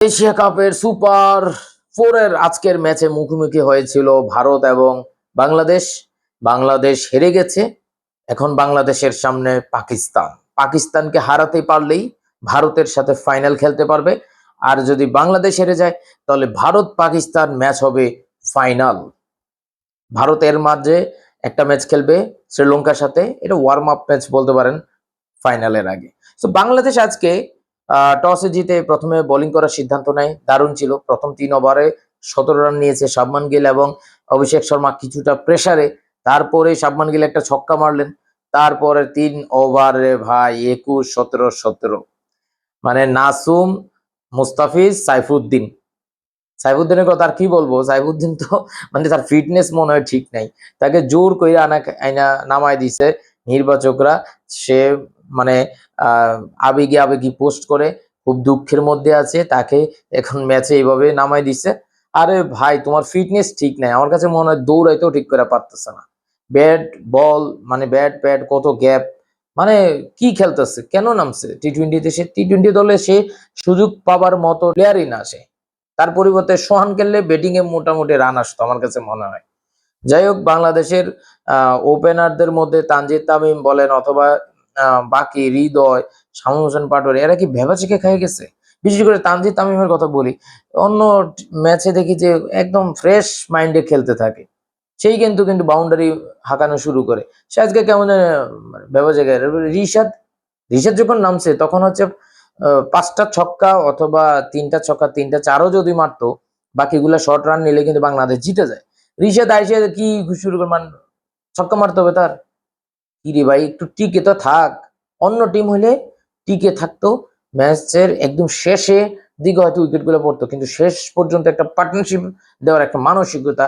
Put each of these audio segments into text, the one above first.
Asia কাপের super ফোরের আজকের ম্যাচে মুখোমুখি হয়েছিল ভারত এবং বাংলাদেশ। বাংলাদেশ হেরে গেছে। এখন বাংলাদেশের সামনে পাকিস্তান। পাকিস্তানকে হারাতে পারলেই ভারতের সাথে ফাইনাল খেলতে পারবে। আর যদি বাংলাদেশ হেরে যায়, তাহলে ভারত পাকিস্তান ম্যাচ হবে ফাইনাল। ভারতের মাঝে একটা ম্যাচ খেলবে শ্রীলঙ্কার সাথে। এটা ওয়ার্ম আপ ম্যাচ বলতে পারেন ফাইনালের আগে। তো বাংলাদেশ আজকে টসে জিতে প্রথমে বোলিং করার সিদ্ধান্ত নেয়। দারুণ ছিল। প্রথম তিন ওভারে সতেরো রান নিয়েছে সাবমান গিল এবং অভিষেক শর্মা কিছুটা প্রেসারে তারপরে সাবমান গিল একটা ছক্কা মারলেন। তারপরে তিন ওভারে ভাই একুশ, সতেরো সতেরো। মানে নাসুম, মুস্তাফিজ, সাইফুদ্দিন। সাইফুদ্দিনের কথা আর কি বলব? সাইফুদ্দিন তো মানে তার ফিটনেস মনে হয় ঠিক নাই। তাকে জোর করে আনা আইনা নামায় দিছে। নির্বাচকরা সে মানে আবেগী আবেগী পোস্ট করে, খুব দুঃখের মধ্যে আছে, তাকে এখন ম্যাচে এইভাবে নামাই দিছে। আরে ভাই, তোমার ফিটনেস ঠিক নাই। আমার কাছে মনে হয় দৌড়াইতেও ঠিক করে পারতেছে না। ব্যাট বল মানে ব্যাট প্যাট কত গ্যাপ মানে কি খেলতেছে? কেন নামছে? টি টোয়েন্টিতে সে টি টোয়েন্টি দলে সে সুযোগ পাবার মতো প্লেয়ারই না সে। তার পরিবর্তে সোহান খেললে ব্যাটিং এ মোটামুটি রান আসতো, আমার কাছে মনে হয়। যাই হোক, বাংলাদেশের ওপেনারদের মধ্যে তানজিদ তামিম বলেন অথবা বাকি হৃদয় শামীম হোসেন পাটোয়ারি, এরা কি ভেবাচিকে খেয়ে গেছে? বিশেষ করে তানজিদ তামিমের কথা বলি, অন্য ম্যাচে দেখি যে একদম ফ্রেশ মাইন্ডে খেলতে থাকে। সেই কিন্তু কিন্তু বাউন্ডারি হাঁকানো শুরু করে। সে আজকে কেমন ভেবাচিকে রিশাদ রিশাদ যখন নামছে, তখন হচ্ছে পাঁচটা ছক্কা অথবা তিনটা ছক্কা, তিনটা চারও যদি মারতো, বাকিগুলা শর্ট রান নিলে কিন্তু বাংলাদেশ জিতে যায়। রিশাদ আইসে কি শুরু করে মান ছক্কা মারতে হবে তার। কি রে ভাই, একটু টিকে তো থাক। অন্য টিম হলে টিকে থাকতো। ম্যাচের একদম শেষে দিকে হয়তো উইকেটগুলো পড়তো, কিন্তু শেষ পর্যন্ত একটা পার্টনারশিপ দেওয়ার একটা মানসিকতা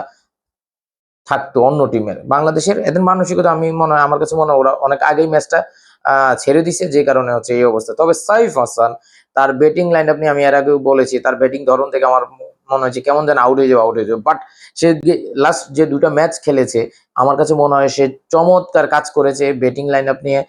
থাকতো অন্য টিমের বাংলাদেশের এদের মানসিকতা আমি মনে হয়, আমার কাছে মনে হয় ওরা অনেক আগেই ম্যাচটা ছেড়ে দিছে, যে কারণে হচ্ছে এই অবস্থা। তবে সাইফ হাসান, তার ব্যাটিং লাইন আপনি আমি এর আগেও বলেছি, তার ব্যাটিং ধরন থেকে আমার মনে হচ্ছে কেমন যেন আউট হয়ে যাবে আউট হয়ে যাবে। বাট সে লাস্ট যে দুটো ম্যাচ খেলেছে, আমার কাছে মনে হয় সে চমৎকার কাজ করেছে। ব্যাটিং লাইন আপ নিয়ে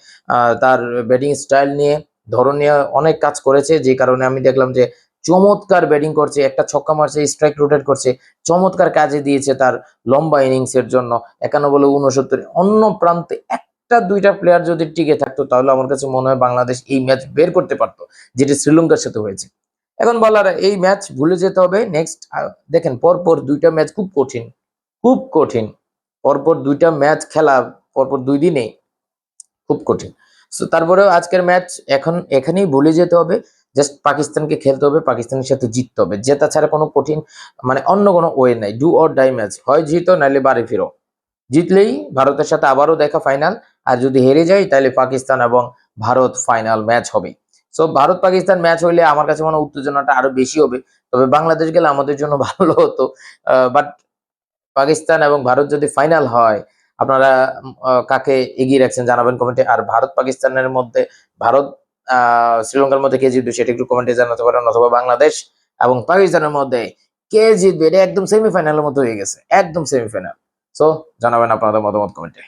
তার ব্যাটিং স্টাইল নিয়ে, ধরন নিয়ে অনেক কাজ করেছে। যে কারণে আমি দেখলাম যে চমৎকার ব্যাটিং করছে, একটা ছক্কা মারছে স্ট্রাইক রোটেট করছে, চমৎকার কাজে দিয়েছে তার লম্বা ইনিংস এর জন্য। একান্ন বলে উনসত্তর, অন্য প্রান্তে একটা দুইটা প্লেয়ার যদি টিকে থাকতো, তাহলে আমার কাছে মনে হয় বাংলাদেশ এই ম্যাচ বের করতে পারতো, যেটি শ্রীলঙ্কার সাথে হয়েছে। এখন বলার এই ম্যাচ ভুলে যেতে হবে। নেক্সট দেখেন, পরপর দুইটা ম্যাচ খুব কঠিন খুব কঠিন। পরপর দুইটা ম্যাচ খেলা পরপর দুই দিনে খুব কঠিন। সো তারপরেও আজকের ম্যাচ এখন, এখানেই ভুলে যেতে হবে। জাস্ট পাকিস্তানকে খেলতে হবে, পাকিস্তানের সাথে জিততে হবে। জেতা ছাড়া কোনো কঠিন মানে অন্য কোনো ওয়ে নাই। ডু অর ডাই ম্যাচ হয় জিতো নাহলে বাড়ি ফিরো। জিতলেই ভারতের সাথে আবারও দেখা ফাইনাল আর যদি হেরে যায় তাহলে পাকিস্তান এবং ভারত ফাইনাল ম্যাচ হবে। সো ভারত পাকিস্তান ম্যাচ হইলে আমার কাছে মনে উত্তেজনাটা আরও বেশি হবে। তবে বাংলাদেশ গেলে আমাদের জন্য ভালো হতো। বাট পাকিস্তান এবং ভারত যদি ফাইনাল হয়, আপনারা কাকে এগিয়ে রাখছেন জানাবেন কমেন্টে আর ভারত পাকিস্তানের মধ্যে, ভারত শ্রীলঙ্কার মধ্যে কে জিতবে সেটা একটু কমেন্টে জানাতে পারেন। অথবা বাংলাদেশ এবং পাকিস্তানের মধ্যে কে জিতবে? এটা একদম সেমিফাইনালের মতো হয়ে গেছে। একদম সেমিফাইনাল সো জানাবেন আপনাদের মতামত কমেন্টে